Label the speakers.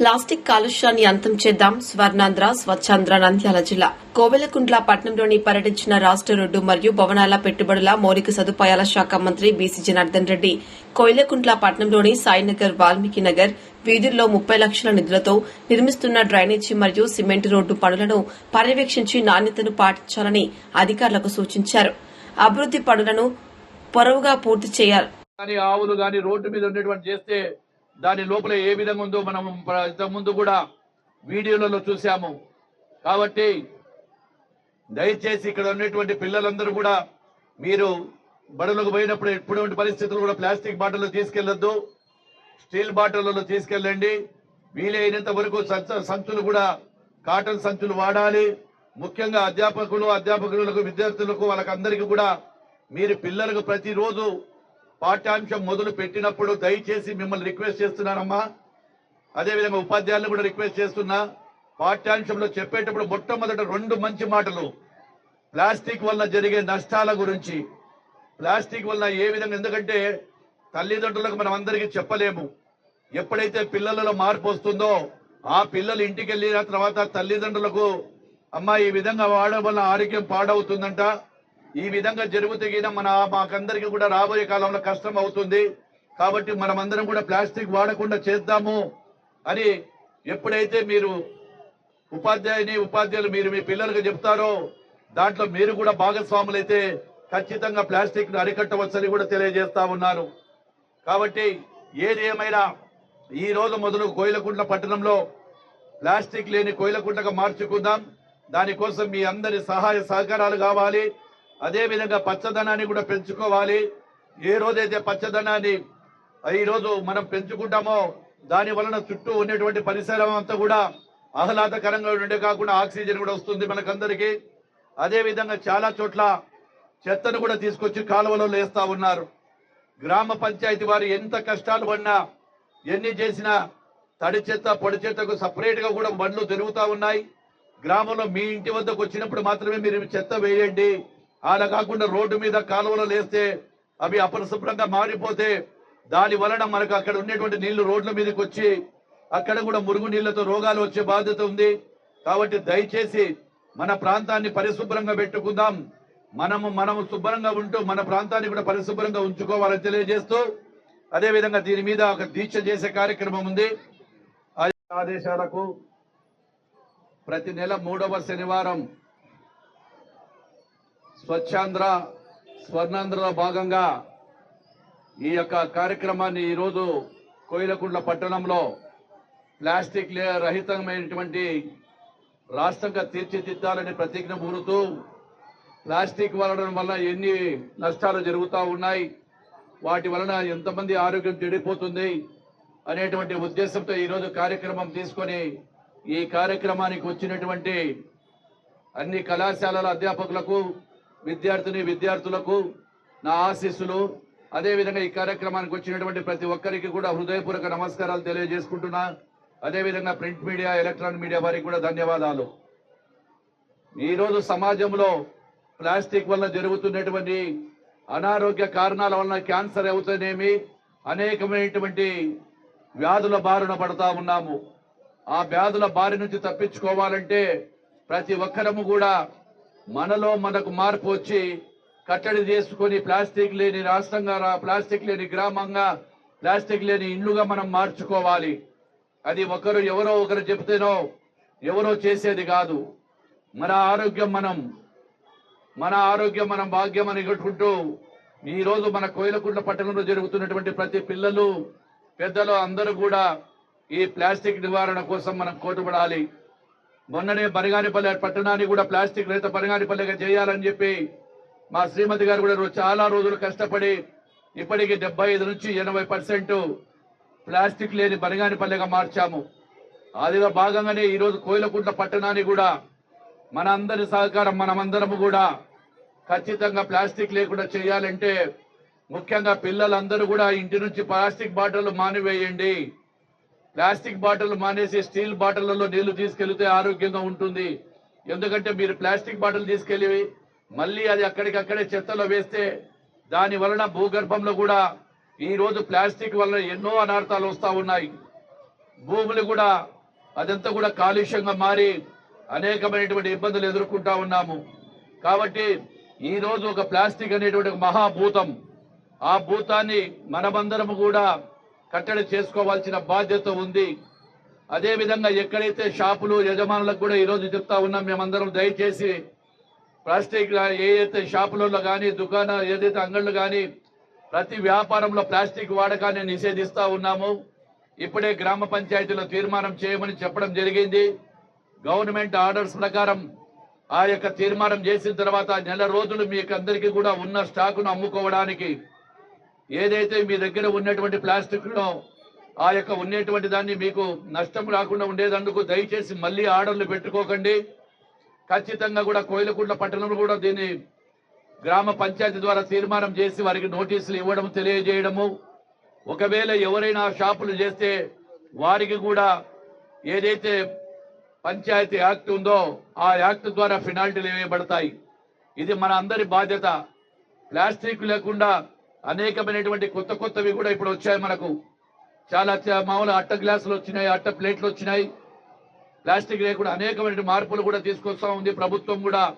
Speaker 1: Plastic కాలుష్యాన్ని అంతం చేద్దాం. స్వర్ణాంధ్ర స్వచ్ఛాంధ్ర నంద్యాల జిల్లా. కోవెలకుంట్ల పట్టణంలోని పర్యటించిన రాష్ట రోడ్డు మరియు భవనాల పెట్టుబడుల మౌలిక సదుపాయాల శాఖ మంత్రి బీసీ జనార్దన్ రెడ్డి. కోయిలకుంట్ల పట్టణంలోని సాయినగర్ వాల్మీకి నగర్ వీధుల్లో ముప్పై లక్షల నిధులతో నిర్మిస్తున్న డ్రైనేజీ మరియు సిమెంట్ రోడ్డు పనులను పర్యవేక్షించి నాణ్యతను పాటించాలని అధికారులకు సూచించారు. అభివృద్ది పనులను పొరవుగా పూర్తి చేయాలి.
Speaker 2: కానీ ఆవులు రోడ్డు మీద ఉండేటువంటి చేస్తే దాని లోపల ఏ విధంగా ఉందో మనం ఇంతకుముందు కూడా వీడియోలలో చూసాము కాబట్టి దయచేసి ఇక్కడ ఉన్నటువంటి పిల్లలందరూ కూడా మీరు బడులకు పోయినప్పుడు ఎటువంటి పరిస్థితులు కూడా ప్లాస్టిక్ బాటిల్లో తీసుకెళ్ళొద్దు స్టీల్ బాటిళ్ళలో తీసుకెళ్ళండి. వీలైనంత వరకు సంచులు కూడా కాటన్ సంచులు వాడాలి. ముఖ్యంగా అధ్యాపకులు అధ్యాపకులకు విద్యార్థులకు వాళ్ళకందరికీ కూడా మీరు పిల్లలకు ప్రతిరోజు పాఠ్యాంశం మొదలు పెట్టినప్పుడు దయచేసి మిమ్మల్ని రిక్వెస్ట్ చేస్తున్నానమ్మా. అదేవిధంగా ఉపాధ్యాయులను కూడా రిక్వెస్ట్ చేస్తున్నా. పాఠ్యాంశంలో చెప్పేటప్పుడు మొట్టమొదట రెండు మంచి మాటలు. ప్లాస్టిక్ వల్ల జరిగే నష్టాల గురించి. ప్లాస్టిక్ వల్ల ఏ విధంగా ఎందుకంటే తల్లిదండ్రులకు మనం అందరికీ చెప్పలేము. ఎప్పుడైతే పిల్లలలో మార్పు వస్తుందో ఆ పిల్లలు ఇంటికి వెళ్ళిన తర్వాత తల్లిదండ్రులకు అమ్మా ఈ విధంగా వాడడం వల్ల ఆరోగ్యం పాడవుతుందంట. ఈ విధంగా జరుగుతగిన మన మాకందరికీ కూడా రాబోయే కాలంలో కష్టం అవుతుంది. కాబట్టి మనమందరం కూడా ప్లాస్టిక్ వాడకుండా చేద్దాము అని ఎప్పుడైతే మీరు ఉపాధ్యాయుని ఉపాధ్యాయులు మీరు మీ పిల్లలకు చెప్తారో దాంట్లో మీరు కూడా భాగస్వాములైతే ఖచ్చితంగా ప్లాస్టిక్ను అరికట్టవచ్చని కూడా తెలియజేస్తా ఉన్నారు. కాబట్టి ఏది ఏమైనా ఈ రోజు మొదలు కోయిలకుంట్ల పట్టణంలో ప్లాస్టిక్ లేని కోయిలకుంటగా మార్చుకుందాం. దానికోసం మీ అందరి సహాయ సహకారాలు కావాలి. అదే విధంగా పచ్చదనాన్ని కూడా పెంచుకోవాలి. ఏ రోజైతే పచ్చదనాన్ని ఈ రోజు మనం పెంచుకుంటామో దాని వలన చుట్టూ ఉన్నటువంటి పరిసరం అంతా కూడా ఆహ్లాదకరంగా ఉండే కాకుండా ఆక్సిజన్ కూడా వస్తుంది మనకందరికీ. అదే విధంగా చాలా చోట్ల చెత్తను కూడా తీసుకొచ్చి కాలువలో లేస్తా ఉన్నారు. గ్రామ పంచాయతీ వారు ఎంత కష్టాలు పడినా ఎన్ని చేసినా తడి చెత్త పొడి చెత్తకు సపరేట్గా కూడా బండ్లు తిరుగుతూ ఉన్నాయి. గ్రామంలో మీ ఇంటి వద్దకు వచ్చినప్పుడు మాత్రమే మీరు చెత్త వేయండి. అలా కాకుండా రోడ్డు మీద కాలువలో లేస్తే అవి అపరిశుభ్రంగా మారిపోతే దాని వలన మనకు అక్కడ ఉండేటువంటి నీళ్ళు రోడ్ల మీదకి వచ్చి అక్కడ కూడా మురుగు నీళ్ళతో రోగాలు వచ్చే బాధ్యత ఉంది. కాబట్టి దయచేసి మన ప్రాంతాన్ని పరిశుభ్రంగా పెట్టుకుందాం. మనము మనము శుభ్రంగా ఉంటూ మన ప్రాంతాన్ని కూడా పరిశుభ్రంగా ఉంచుకోవాలని తెలియజేస్తూ అదేవిధంగా దీని మీద ఒక దీక్ష చేసే కార్యక్రమం ఉంది. ఆ ఆదేశాలకు ప్రతి నెల మూడవ శనివారం స్వచ్ఛాంధ్ర స్వర్ణాంధ్రలో భాగంగా ఈ యొక్క కార్యక్రమాన్ని ఈరోజు కోయిలకుంట్ల పట్టణంలో ప్లాస్టిక్ రహితమైనటువంటి రాష్ట్రంగా తీర్చిదిద్దాలని ప్రతిజ్ఞ పూరుతూ ప్లాస్టిక్ వలడం వల్ల ఎన్ని నష్టాలు జరుగుతూ ఉన్నాయి వాటి వలన ఎంతమంది ఆరోగ్యం చెడిపోతుంది అనేటువంటి ఉద్దేశంతో ఈరోజు కార్యక్రమం తీసుకొని ఈ కార్యక్రమానికి వచ్చినటువంటి అన్ని కళాశాలల అధ్యాపకులకు విద్యార్థిని విద్యార్థులకు నా ఆశీస్సులు. అదేవిధంగా ఈ కార్యక్రమానికి వచ్చినటువంటి ప్రతి ఒక్కరికి కూడా హృదయపూర్వక నమస్కారాలు తెలియజేసుకుంటున్నా. అదేవిధంగా ప్రింట్ మీడియా ఎలక్ట్రానిక్ మీడియా వారికి కూడా ధన్యవాదాలు. ఈరోజు సమాజంలో ప్లాస్టిక్ వల్ల జరుగుతున్నటువంటి అనారోగ్య కారణాల వలన క్యాన్సర్ అవుతానేమి అనేకమైనటువంటి వ్యాధుల బారిన పడతా ఉన్నాము. ఆ వ్యాధుల బారి నుంచి తప్పించుకోవాలంటే ప్రతి ఒక్కరము కూడా మనలో మనకు మార్పు వచ్చి కట్టడి చేసుకొని ప్లాస్టిక్ లేని రాష్ట్రంగా ప్లాస్టిక్ లేని గ్రామంగా ప్లాస్టిక్ లేని ఇండ్లుగా మనం మార్చుకోవాలి. అది ఒకరు ఎవరో ఒకరు చెప్తేనో ఎవరో చేసేది కాదు. మన ఆరోగ్యం మనం మన ఆరోగ్యం మనం భాగ్యం అని కట్టుకుంటూ ఈరోజు మన కోయిలకుంట్ల పట్టణంలో జరుగుతున్నటువంటి ప్రతి పిల్లలు పెద్దలు అందరూ కూడా ఈ ప్లాస్టిక్ నివారణ కోసం మనం కోటుపడాలి. మొన్ననే బరిగానిపల్లె పట్టణాన్ని కూడా ప్లాస్టిక్ రహిత బనగానిపల్లెగా చేయాలని చెప్పి మా శ్రీమతి గారు కూడా చాలా రోజులు కష్టపడి ఇప్పటికి డెబ్బై ఐదు నుంచి ఎనభై పర్సెంట్ ప్లాస్టిక్ లేని బనగానిపల్లెగా మార్చాము. అదిలో భాగంగానే ఈరోజు రోజు కోయిలకుంట్ల పట్టణాన్ని కూడా మన అందరి సహకారం మనమందరము కూడా ఖచ్చితంగా ప్లాస్టిక్ లేకుండా చేయాలంటే ముఖ్యంగా పిల్లలందరూ కూడా ఇంటి నుంచి ప్లాస్టిక్ బాటిల్ మానివేయండి. ప్లాస్టిక్ బాటిల్ మానేసి స్టీల్ బాటిళ్ళలో నీళ్ళు తీసుకెళ్తే ఆరోగ్యంగా ఉంటుంది. ఎందుకంటే మీరు ప్లాస్టిక్ బాటిల్ తీసుకెళ్ళి మళ్ళీ అది అక్కడికక్కడే చెత్తలో వేస్తే దాని వలన భూగర్భంలో కూడా ఈరోజు ప్లాస్టిక్ వలన ఎన్నో అనార్థాలు వస్తూ ఉన్నాయి. భూములు కూడా అదంతా కూడా కాలుష్యంగా మారి అనేకమైనటువంటి ఇబ్బందులు ఎదుర్కొంటా ఉన్నాము. కాబట్టి ఈ రోజు ఒక ప్లాస్టిక్ అనేటువంటి ఒక మహాభూతం. ఆ భూతాన్ని మనమందరం కూడా కట్టడి చేసుకోవాల్సిన బాధ్యత ఉంది. అదేవిధంగా ఎక్కడైతే షాపులు యజమానులకు కూడా ఈరోజు చెప్తా ఉన్నాం మేమందరం దయచేసి ప్లాస్టిక్ ఏదైతే షాపులలో కానీ దుకాణ ఏదైతే అంగళ్ళు కానీ ప్రతి వ్యాపారంలో ప్లాస్టిక్ వాడకాన్ని నిషేధిస్తా ఉన్నాము. ఇప్పుడే గ్రామ పంచాయతీలో తీర్మానం చేయమని చెప్పడం జరిగింది. గవర్నమెంట్ ఆర్డర్స్ ప్రకారం ఆ యొక్క తీర్మానం చేసిన తర్వాత నెల రోజులు మీకు అందరికీ కూడా ఉన్న స్టాకును అమ్ముకోవడానికి ఏదైతే మీ దగ్గర ఉన్నటువంటి ప్లాస్టిక్లో ఆ యొక్క ఉండేటువంటి దాన్ని మీకు నష్టం రాకుండా ఉండేదందుకు దయచేసి మళ్ళీ ఆర్డర్లు పెట్టుకోకండి. ఖచ్చితంగా కూడా కోయిలకుంట్ల పట్టణంలో కూడా దీన్ని గ్రామ పంచాయతీ ద్వారా తీర్మానం చేసి వారికి నోటీసులు ఇవ్వడం తెలియజేయడము. ఒకవేళ ఎవరైనా షాపులు చేస్తే వారికి కూడా ఏదైతే పంచాయతీ యాక్ట్ ఉందో ఆ యాక్ట్ ద్వారా ఫినాల్టీలు వేయబడతాయి ఇది మన అందరి బాధ్యత. ప్లాస్టిక్ లేకుండా అనేకమైనటువంటి కొత్త కొత్తవి కూడా ఇప్పుడు వచ్చాయి మనకు. చాలా మామూలు అట్ట గ్లాసులు వచ్చినాయి అట్ట ప్లేట్లు వచ్చినాయి. ప్లాస్టిక్ లేకుండా అనేకమైన మార్పులు కూడా తీసుకొస్తా ఉంది ప్రభుత్వం కూడా.